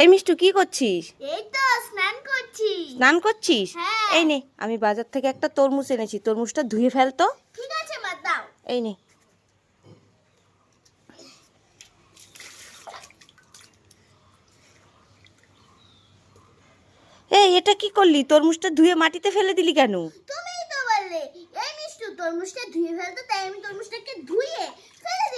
এই মিষ্টু কি করছিস? এই তো স্নান করছি স্নান করছিস? হ্যাঁ। এই নে আমি বাজার থেকে একটা তরমুজ এনেছি। তরমুজটা ধুয়ে ফেলতো ঠিক আছে মা দাও। এই নে। এই এটা কি করলি? তরমুজটা ধুয়ে মাটিতে ফেলে দিলি কেন? তুমিই তো বললে এই মিষ্টু তরমুজটা ধুয়ে ফেলতো তাই আমি তরমুজটাকে ধুয়ে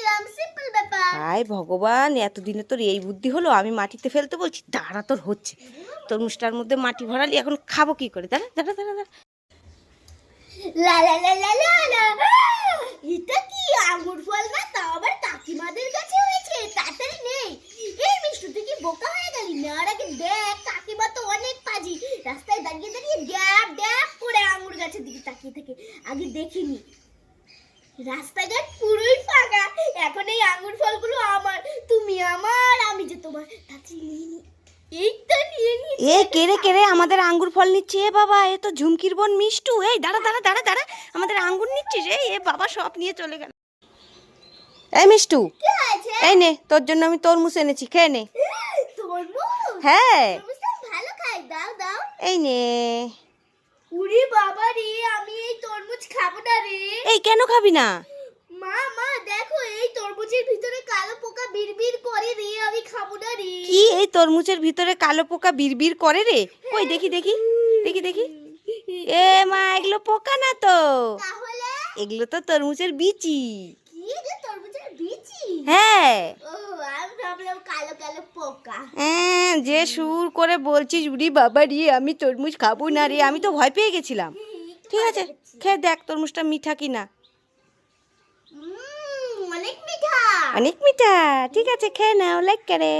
দিলাম সিম্পল ব্যাপার। হায় ভগবান এতদিনে তোর এই বুদ্ধি হলো আমি মাটিতে ফেলতে বলছি দাঁড়া তোর হচ্ছে। তরমুজটার মধ্যে মাটি ভরালি এখন খাব কি করে? দাঁড়া দাঁড়া দাঁড়া দাঁড়া। লা লা লা লা লা লা এটা কি আঙ্গুর ফল না আবার কাকিমাদের কাছে হয়েছে? তাড়াতাড়ি নেই এই মিষ্টু তুই কি বোকা হয়ে গেলি? আগে দেখ কাকিমা তো অনেক পাজি। রাস্তায় দাঁড়িয়ে দাঁড়িয়ে ড্যাব ড্যাব করে আঙ্গুর গাছের দিকে তাকিয়ে থাকে। আগে দেখিনি। রাস্তাঘাট পুরোই ফাঁকা। এখন এই আঙ্গুর ফলগুলো আমার তুমি আমার আমি যে তোমার। তাড়াতাড়ি নিয়ে নি এই তো নিয়ে নি এ কেড়ে কেড়ে আমাদের আঙ্গুর ফল নিচ্ছে এ বাবা এ তো ঝুমকির বোন মিষ্টু। এই দাঁড়া দাঁড়া দাঁড়া দাঁড়া। আমাদের আঙ্গুর নিচ্ছিস এই এ বাবা সব নিয়ে চলে গেল। এই মিষ্টু এই নে তোর জন্য আমি তরমুজ এনেছি খেয়ে নে। হ্যাঁ। এই নে। উরি বাবা রে আমি এই তরমুজ খাব না রে। এই কেন খাবি না? মা মা দেখো এই তরমুজের ভিতরে কালো পোকা বিড়বিড় করে রে আমি খাব না রে। কি এই তরমুজের ভিতরে কালো পোকা বিড়বিড় করে রে? কই দেখি দেখি দেখি দেখি। এ মা এগুলো পোকা না তো। তাহলে? এগুলো তো তরমুজের বিচি। কি রে তরমুজের বিচি? হ্যাঁ। হ্যাঁ, যে সুর করে বলছিস উড়ি বাবা রে আমি তরমুজ খাব না রে আমি তো ভয় পেয়ে গেছিলাম। ঠিক আছে খেয়ে দেখ তরমুজটা মিঠা কিনা। অনেক মিঠা। ঠিক আছে খেয়ে নাও লাইক করে।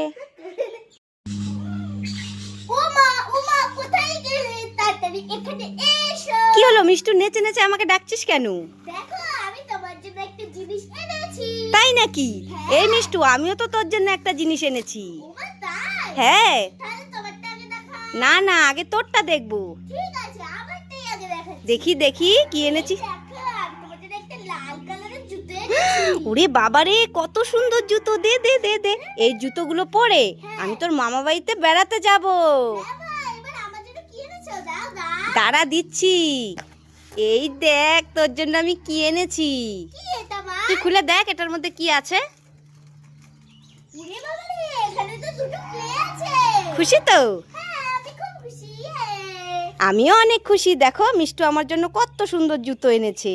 কি হলো মিষ্টু নেচে নেচে আমাকে ডাকছিস কেন? দেখো আমি তোমার জন্য একটা জিনিস এনেছি তাই নাকি? এই মিষ্টু আমিও তো তোর জন্য একটা জিনিস এনেছি। হ্যাঁ। না না আগে তোরটা দেখব। দেখি দেখি কি এনেছি। ওরে বাবারে কত সুন্দর জুতো। দে দে দে দে। এই জুতোগুলো পরে আমি তোর মামা বাড়িতে বেড়াতে যাব। দাও দাঁড়া দিচ্ছি। এই দেখ তোর জন্য আমি কি এনেছি। তুই খুলে দেখ এটার মধ্যে কি আছে। খুশি তো? আমিও অনেক খুশি। দেখো, মিষ্টু আমার জন্য কত সুন্দর জুতো এনেছে।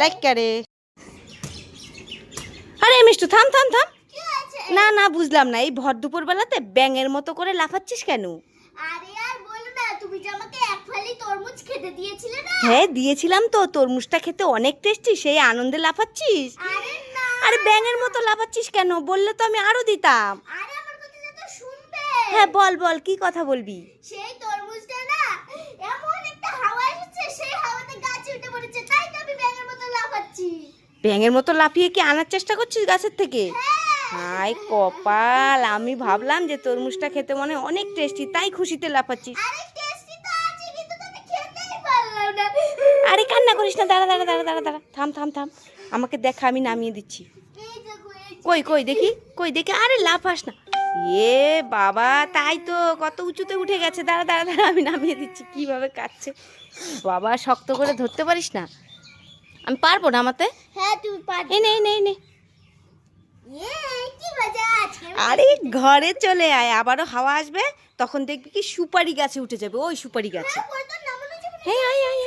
লাইক করে। আরে, মিষ্টু, থাম থাম থাম। না না, বুঝলাম না। এই ভর দুপুর বেলাতে ব্যাঙের মতো করে লাফাচ্ছিস কেন? আরে, আর বলো না, তুমি যে আমাকে এক ফালি তরমুজ খেতে দিয়েছিলে না? হ্যাঁ দিয়েছিলাম তো। তরমুজটা খেতে অনেক টেস্টি সেই আনন্দে লাফাচ্ছিস? আরে না। আরে ব্যাঙের মতো লাফাচ্ছিস কেন? বললে তো আমি আরও দিতাম। আরে আমার কথা তো শুনবে। হ্যাঁ বল বল কি কথা বলবি? সেই তরমুজটা না এমন একটা হাওয়া এসেছে সেই হাওয়াতে গাছে উঠে পড়েছে তাই তো আমি ব্যাঙের মতো লাফাচ্ছি। ব্যাঙের মতো লাফিয়ে কি আনার চেষ্টা করছিস গাছের থেকে? হ্যাঁ। হাই কপাল আমি ভাবলাম যে তরমুজটা খেতে মনে অনেক টেস্টি তাই খুশিতে লাফাচ্ছিস আরে টেস্টি তো আছে কিন্তু তুমি খেতেই পারলাম না আরে কান্না করিস না দাঁড়া দাঁড়া দাঁড়া দাঁড়া দাঁড়া। থাম থাম থাম। আমাকে দেখা আমি নামিয়ে দিচ্ছি। কই কই দেখি কই দেখি। আরে লাফাস না। এ বাবা তাই তো কত উঁচুতে উঠে গেছে। দাঁড়া দাঁড়া দাঁড়া আমি নামিয়ে দিচ্ছি। কীভাবে কাটছে বাবা শক্ত করে ধরতে পারিস না? আমি পারব না আমাতে? হ্যাঁ তুমি পারবে নে। নে নে আরে ঘরে চলে আয়। আবারও হাওয়া আসবে তখন দেখবি কি সুপারি গাছে উঠে যাবে। ওই সুপারি গাছে। হ্যাঁ। হ্যাঁ আয় আয়।